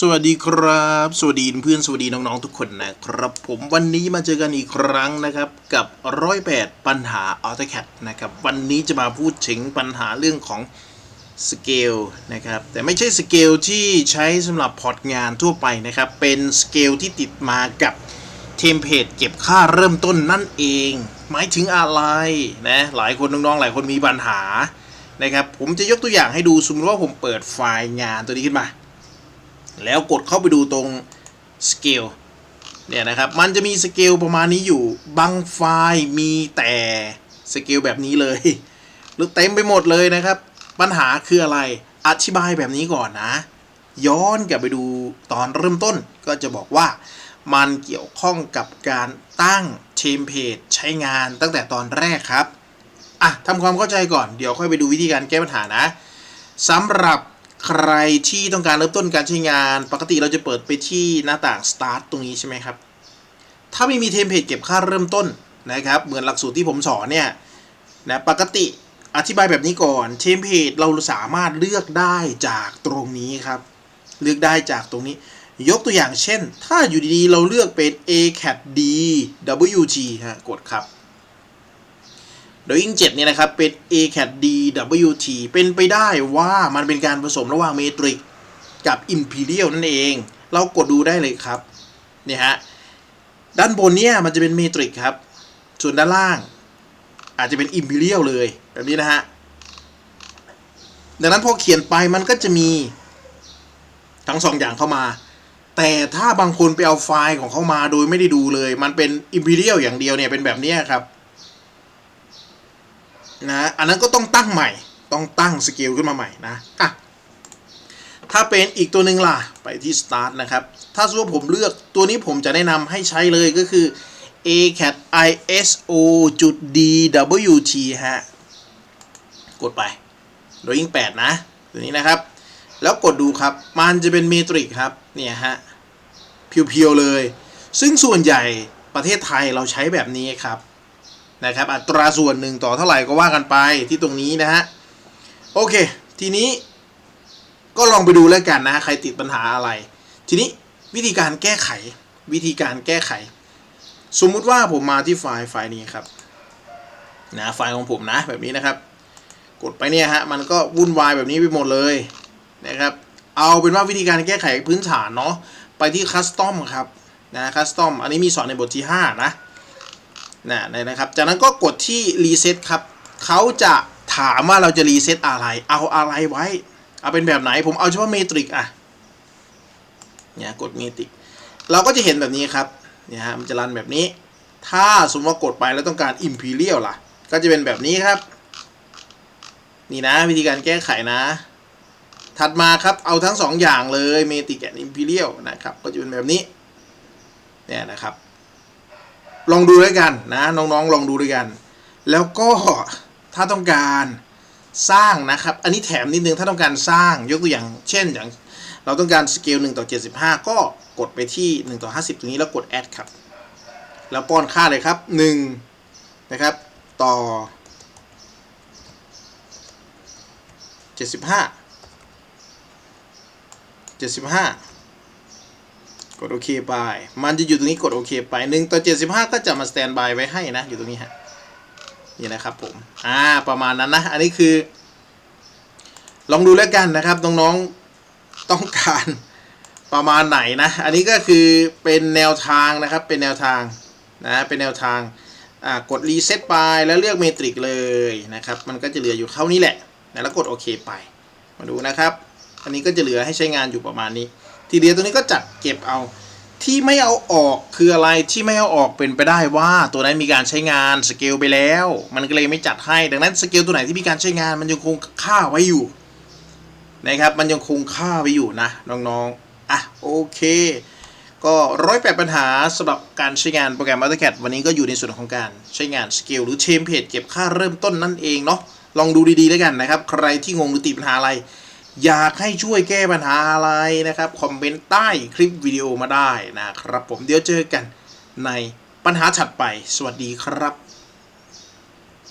สวัสดีครับ สวัสดีเพื่อนสวัสดีน้องๆทุกคนนะครับ ผมวันนี้มาเจอกันอีกครั้งนะครับ กับร้อยแปดปัญหา AutoCAD นะครับ วันนี้จะมาพูดถึงปัญหาเรื่องของสเกลนะครับ แต่ไม่ใช่สเกลที่ใช้สำหรับพอร์ตงานทั่วไปนะครับ เป็นสเกลที่ติดมากับเทมเพลตเก็บค่าเริ่มต้นนั่นเอง หมายถึงอะไรนะหลายคนน้องๆหลายคนมีปัญหานะครับผมจะยกตัวอย่างให้ดูสมมติว่าผมเปิดไฟล์งานตัวนี้ขึ้นมา แล้วกดเข้าไปดูตรงสเกลเนี่ยนะครับ มันจะมีสเกลประมาณนี้อยู่ บางไฟล์มีแต่สเกลแบบนี้เลยหรือเต็มไปหมดเลยนะครับ ปัญหาคืออะไร อธิบายแบบนี้ก่อนนะ ย้อนกลับไปดูตอนเริ่มต้นก็จะบอกว่า มันเกี่ยวข้องกับการตั้งเทมเพลตใช้งานตั้งแต่ตอนแรกครับ อะทำความเข้าใจก่อน เดี๋ยวค่อยไปดูวิธีการแก้ปัญหานะสำหรับ ใครที่ต้องการเริ่มต้นการใช้งาน ปกติเราจะเปิดไปที่หน้าต่าง start ตรงนี้ใช่ไหมครับ ถ้าไม่มีเทมเพลตเก็บค่าเริ่มต้นนะครับ เหมือนหลักสูตรที่ผมสอนเนี่ยนะปกติอธิบายแบบนี้ก่อนเทมเพลตเราสามารถเลือกได้จากตรงนี้ครับ เลือกได้จากตรงนี้ ยกตัวอย่างเช่น ถ้าอยู่ดีๆ เราเลือกเป็น a cat d wg ฮะกดครับ โดยยิ่ง7เนี่ยนะครับ เป็น a cat d wt เป็นไปได้ว่ามันเป็นการผสมระหว่างเมตริกกับ imperial นั่นเอง เรากดดูได้เลยครับเนี่ยฮะด้านบนเนี่ยมันจะเป็นเมตริกครับ ส่วนด้านล่าง อาจจะเป็น imperial เลยแบบนี้นะฮะ ดังนั้นพอเขียนไปมันก็จะมีทั้งสองอย่างเข้ามา แต่ถ้าบางคนไปเอาไฟล์ของเขามาโดยไม่ได้ดูเลย มันเป็น imperial อย่างเดียวเนี่ยเป็นแบบนี้ครับ นะอันนั้นก็ต้องตั้งใหม่ต้องตั้งสเกลขึ้นมาใหม่นะอะถ้าเป็นอีกตัวหนึ่งล่ะไปที่ start นะครับ ถ้าสมมติว่าผมเลือกตัวนี้ผมจะแนะนำให้ใช้เลยก็คือ a cat iso จุด dwt ฮะ กดไปโดยยิ่ง 8 นะ ตัวนี้นะครับ แล้วกดดูครับ มันจะเป็นเมตริกครับ เนี่ยฮะ เพียวๆเลย ซึ่งส่วนใหญ่ประเทศไทยเราใช้แบบนี้ครับ นะครับอัตราส่วนหนึ่งต่อเท่าไหร่ก็ว่ากันไปที่ตรงนี้นะฮะโอเค ทีนี้ก็ลองไปดูแล้วกันนะใครติดปัญหาอะไร ทีนี้วิธีการแก้ไขวิธีการแก้ไข สมมุติว่าผมมาที่ไฟล์ไฟล์นี้ครับนะไฟล์ของผมนะแบบนี้นะครับ กดไปเนี่ยฮะมันก็วุ่นวายแบบนี้ไปหมดเลยนะครับ เอาเป็นว่าวิธีการแก้ไขพื้นฐานเนาะไปที่คัสตอมครับนะคัสตอมอันนี้มีสอนในบทที่ 5 นะ นะนะครับ จากนั้นก็กดที่รีเซ็ตครับเขาจะถามว่าเราจะรีเซ็ตอะไร เอาอะไรไว้ เอาเป็นแบบไหน ผมเอาเฉพาะเมตริกอะเนี่ยกดเมตริก เราก็จะเห็นแบบนี้ครับ เนี่ยฮะ มันจะรันแบบนี้ ถ้าสมมติว่ากดไปแล้วต้องการ Imperial ล่ะ ก็จะเป็นแบบนี้ครับ นี่นะวิธีการแก้ไขนะ ถัดมาครับ เอาทั้งสองอย่างเลยเมติกกับ Imperial นะครับ ก็จะเป็นแบบนี้ เนี่ยนะครับ ลองดูด้วยกันนะน้องๆลองดูด้วยกัน แล้วก็ถ้าต้องการสร้างนะครับ อันนี้แถมนิดนึงถ้าต้องการสร้างยกตัวอย่าง เช่นอย่างเราต้องการสเกล1ต่อ75 ก็กดไปที่1ต่อ50 ตรงนี้แล้วกด add ครับ แล้วป้อนค่าเลยครับ1นะครับต่อ 75 75 กดโอเคไป มันจะอยู่ตรงนี้กดโอเคไป1ต่อ75ก็จะมาสแตนบายไว้ให้นะ อยู่ตรงนี้ฮะ นี่นะครับผม อ่า ประมาณนั้นนะ อันนี้คือ ลองดูแล้วกันนะครับ น้องๆ ต้องการประมาณไหนนะ อันนี้ก็คือเป็นแนวทางนะครับ เป็นแนวทางนะ เป็นแนวทาง อ่า กดรีเซ็ตไปแล้วเลือกเมตริกเลยนะครับ มันก็จะเหลืออยู่เท่านี้แหละนะแล้วกดโอเคไป มาดูนะครับ อันนี้ก็จะเหลือให้ใช้งานอยู่ประมาณนี้ ทีเดียวตรงนี้ก็จัดเก็บเอา ที่ไม่เอาออกคืออะไรที่ไม่เอาออกเป็นไปได้ว่า ตัวนั้นมีการใช้งานสเกลไปแล้ว มันก็เลยไม่จัดให้ ดังนั้นสเกลตัวไหนที่มีการใช้งานมันยังคงค่าไว้อยู่นะครับ มันยังคงค่าไว้อยู่นะน้องๆอะโอเค ก็ร้อยแปดปัญหาสำหรับการใช้งานโปรแกรม AutoCAD วันนี้ก็อยู่ในส่วนของการใช้งานสเกลหรือเทมเพลตเก็บค่าเริ่มต้นนั่นเองเนาะลองดูดีๆแล้วกันนะครับ ใครที่งงหรือติดปัญหาอะไร อยากให้ช่วยแก้ปัญหาอะไรนะครับ คอมเมนต์ใต้คลิปวิดีโอมาได้นะครับ ผมเดี๋ยวเจอกันในปัญหาถัดไป สวัสดีครับ